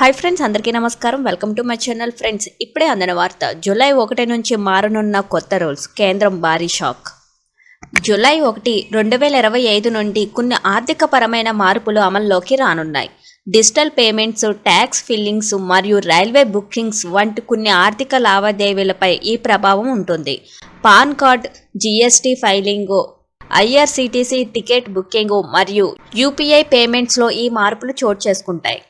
Hi friends అందరికీ నమస్కారం. Welcome to my channel friends ఇప్పుడే అందిన వార్త జూలై ఒకటి నుంచి మారనున్న కొత్త రూల్స్ కేంద్రం భారీ షాక్. జూలై ఒకటి రెండు వేల ఇరవై ఐదు నుండి కొన్ని ఆర్థికపరమైన మార్పులు అమల్లోకి రానున్నాయి. డిజిటల్ పేమెంట్స్ ట్యాక్స్ ఫిల్లింగ్స్ మరియు రైల్వే బుకింగ్స్ వంటి కొన్ని ఆర్థిక లావాదేవీలపై ఈ ప్రభావం ఉంటుంది. PAN card GST filing IRCTC ticket booking మరియు యూపీఐ పేమెంట్స్లో ఈ మార్పులు చోటు చేసుకుంటాయి.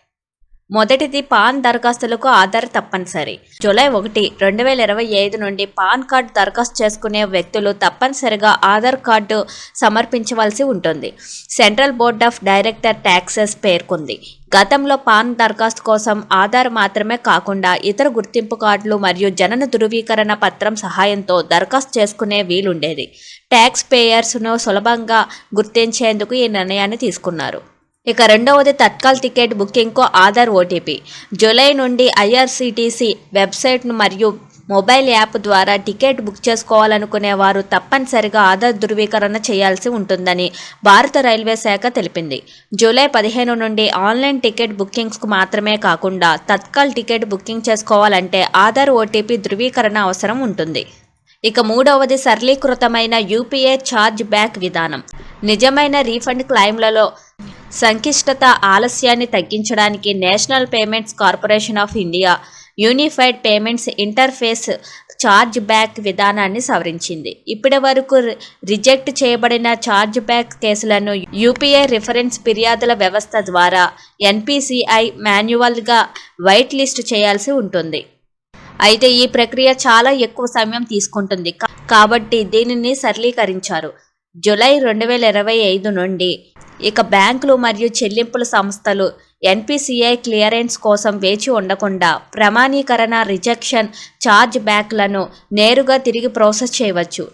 మొదటిది పాన్ దరఖాస్తులకు ఆధార్ తప్పనిసరి. జూలై ఒకటి రెండు వేల ఇరవై ఐదు నుండి పాన్ కార్డు దరఖాస్తు చేసుకునే వ్యక్తులు తప్పనిసరిగా ఆధార్ కార్డు సమర్పించవలసి ఉంటుంది. Central board of director taxes పేర్కొంది. గతంలో పాన్ దరఖాస్తు కోసం ఆధార్ మాత్రమే కాకుండా ఇతర గుర్తింపు కార్డులు మరియు జనన ధృవీకరణ పత్రం సహాయంతో దరఖాస్తు చేసుకునే వీలుండేది. ట్యాక్స్ పేయర్స్ను సులభంగా గుర్తించేందుకు ఈ నిర్ణయాన్ని తీసుకున్నారు. ఇక రెండవది తత్కాల్ టికెట్ బుకింగ్కు ఆధార్ ఓటీపీ. జూలై నుండి ఐఆర్సీటీసీ వెబ్సైట్ను మరియు మొబైల్ యాప్ ద్వారా టికెట్ బుక్ చేసుకోవాలనుకునే వారు తప్పనిసరిగా ఆధార్ ధృవీకరణ చేయాల్సి ఉంటుందని భారత రైల్వే శాఖ తెలిపింది. జూలై పదిహేను నుండి ఆన్లైన్ టికెట్ బుకింగ్స్కు మాత్రమే కాకుండా తత్కాల్ టికెట్ బుకింగ్ చేసుకోవాలంటే ఆధార్ ఓటీపీ ధృవీకరణ అవసరం ఉంటుంది. ఇక మూడవది సరళీకృతమైన యూపీఏ ఛార్జ్ బ్యాక్ విధానం. నిజమైన రీఫండ్ క్లైమ్లలో సంక్లిష్టత ఆలస్యాన్ని తగ్గించడానికి National Payments Corporation of India Unified Payments Interface charge back విధానాన్ని సవరించింది. ఇప్పటి వరకు రిజెక్ట్ చేయబడిన ఛార్జ్ బ్యాక్ కేసులను యూపీఐ రిఫరెన్స్ ఫిర్యాదుల వ్యవస్థ ద్వారా ఎన్పిసిఐ మాన్యువల్గా వైట్ లిస్ట్ చేయాల్సి ఉంటుంది. అయితే ఈ ప్రక్రియ చాలా ఎక్కువ సమయం తీసుకుంటుంది. కాబట్టి దీనిని సరళీకరించారు. జులై రెండు వేల ఇరవై ఐదు నుండి ఇక బ్యాంకులు మరియు చెల్లింపుల సంస్థలు ఎన్పిసిఐ క్లియరెన్స్ కోసం వేచి ఉండకుండా ప్రమాణీకరణ రిజెక్షన్ ఛార్జ్ బ్యాక్లను నేరుగా తిరిగి ప్రాసెస్ చేయవచ్చు.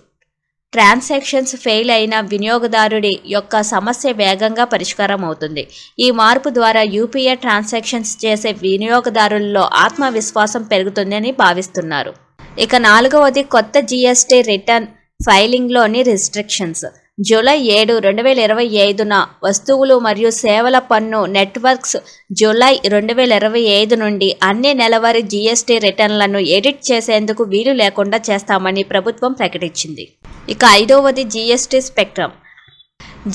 ట్రాన్సాక్షన్స్ ఫెయిల్ అయిన వినియోగదారుడి యొక్క సమస్య వేగంగా పరిష్కారం అవుతుంది. ఈ మార్పు ద్వారా యూపీఐ ట్రాన్సాక్షన్స్ చేసే వినియోగదారుల్లో ఆత్మవిశ్వాసం పెరుగుతుందని భావిస్తున్నారు. ఇక నాలుగవది కొత్త జిఎస్టీ రిటర్న్ ఫైలింగ్లోని రిస్ట్రిక్షన్స్. జూలై ఏడు రెండు వేల ఇరవై ఐదున వస్తువులు మరియు సేవల పన్ను నెట్వర్క్స్ జూలై రెండు వేల ఇరవై ఐదు నుండి అన్ని నెలవారీ జీఎస్టీ రిటర్న్లను ఎడిట్ చేసేందుకు వీలు లేకుండా చేస్తామని ప్రభుత్వం ప్రకటించింది. ఇక ఐదవది జీఎస్టీ స్పెక్ట్రమ్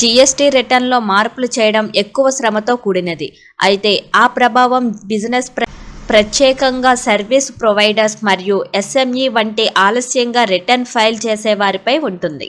జీఎస్టీ రిటర్న్లో మార్పులు చేయడం ఎక్కువ శ్రమతో కూడినది. అయితే ఆ ప్రభావం బిజినెస్ ప్ర ప్రత్యేకంగా సర్వీస్ ప్రొవైడర్స్ మరియు ఎస్ఎంఈ వంటి ఆలస్యంగా రిటర్న్ ఫైల్ చేసే వారిపై ఉంటుంది.